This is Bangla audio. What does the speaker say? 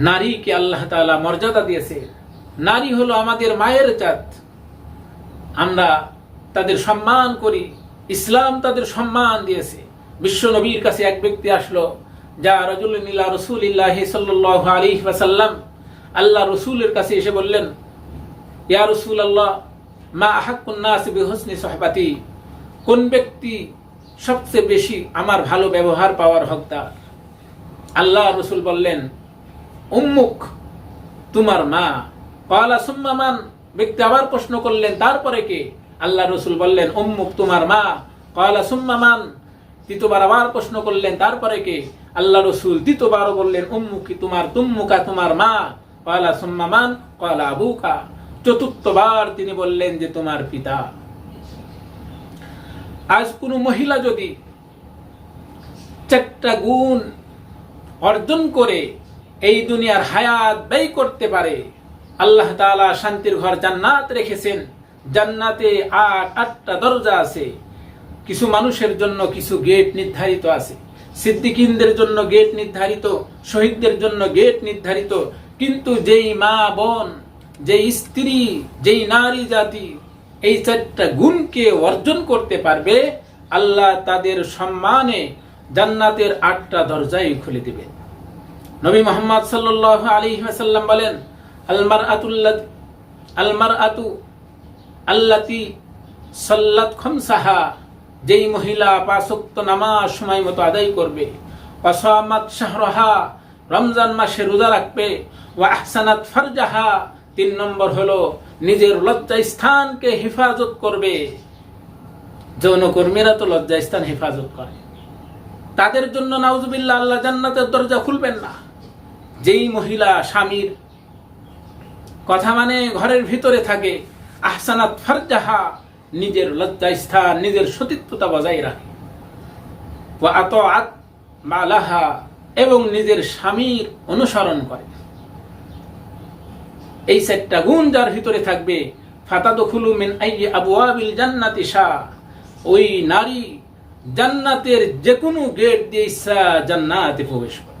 নারীকে আল্লাহ তাআলা মর্যাদা দিয়েছে। নারী হলো আমাদের মায়ের জাত। আমরা তাদের সম্মান করি। ইসলাম তাদের সম্মান দিয়েছে। বিশ্ব নবীর কাছে এক ব্যক্তি আসলো, যা রজুল নিলা রসুল ইল্লাহি সাল্লাহ আলী ওয়াসাল্লাম। আল্লাহ রসুলের কাছে এসে বললেন, ইয়া রসুল আল্লাহ মা আহাকুন্নাস বিহসনি সহবাতি। কোন ব্যক্তি সবচেয়ে বেশি আমার ভালো ব্যবহার পাওয়ার হকদার? আল্লাহ রসুল বললেন উম্মুক, তোমার মা। কলা সুম্মামান ব্যক্তি আবার প্রশ্ন করলেন, তারপরে কে? আল্লাহ রসুল বললেন, উম্মুক তোমার মা। কলা সুম্মামান তৃতীয়বার আবার প্রশ্ন করলেন, তারপরে কে? আল্লাহ রসুল তৃতীয়বারও বললেন, উম্মুকি তোমার, তুম্মুকা তোমার মা। কলা সুম্মামান কলা আবুকা। চতুর্থবার তিনি বললেন যে, তোমার পিতা। আজ কোন মহিলা যদি চারটা গুণ অর্জন করে এই দুনিয়ার হায়াত ব্যয় করতে পারে। আল্লাহ তালা শান্তির ঘর জান্নাত রেখেছেন। জান্নাতে আট, আটটা দরজা আছে। কিছু মানুষের জন্য কিছু গেট নির্ধারিত আছে। সিদ্দিকিনদের জন্য গেট নির্ধারিত, শহীদদের জন্য গেট নির্ধারিত। কিন্তু যেই মা, বোন, যেই স্ত্রী, যেই নারী জাতি এই চারটা গুণকে অর্জন করতে পারবে, আল্লাহ তাদের সম্মানে জান্নাতের আটটা দরজাই খুলে দিবে নবী মোহাম্মদ সাল্লাহ আলী সাল্লাম বলেন আলমার আতুল্লাহ আলমার আতু আল্লাতি সাল্লাত খমসাহা, যেই মহিলা পাঁচক্ত নামাজ সময় মতো আদায় করবে অসামাত শাহরহা, রমজান মাসে রোজা রাখবে ও আহসানাত ফারজাহা, তিন নম্বর হলো নিজের লজ্জা স্থানকে হেফাজত করবে। যৌনকর্মীরা তো লজ্জা স্থান হেফাজত করে। তাদের জন্য নাউজুবিল্লাহ, আল্লাহ জান্নাতের দরজা খুলবেন না। যেই মহিলা স্বামীর কথা মানে ঘরের ভিতরে থাকে, আহসানাত ফারজাহা, নিজের লজ্জা স্থান নিজের সতীত্বতা বজায় রাখে। আত আত মালাহা, এবং নিজের স্বামীর অনুসরণ করে। এই সেটটা গুণ যার ভিতরে থাকবে, ফাতাদখুলু মিন আইয়ি আবওয়াবিল জান্নাতি শাহ। ওই নারী জান্নাতের যে কোনো গেট দিয়ে ইচ্ছা জান্নাতে প্রবেশ করে।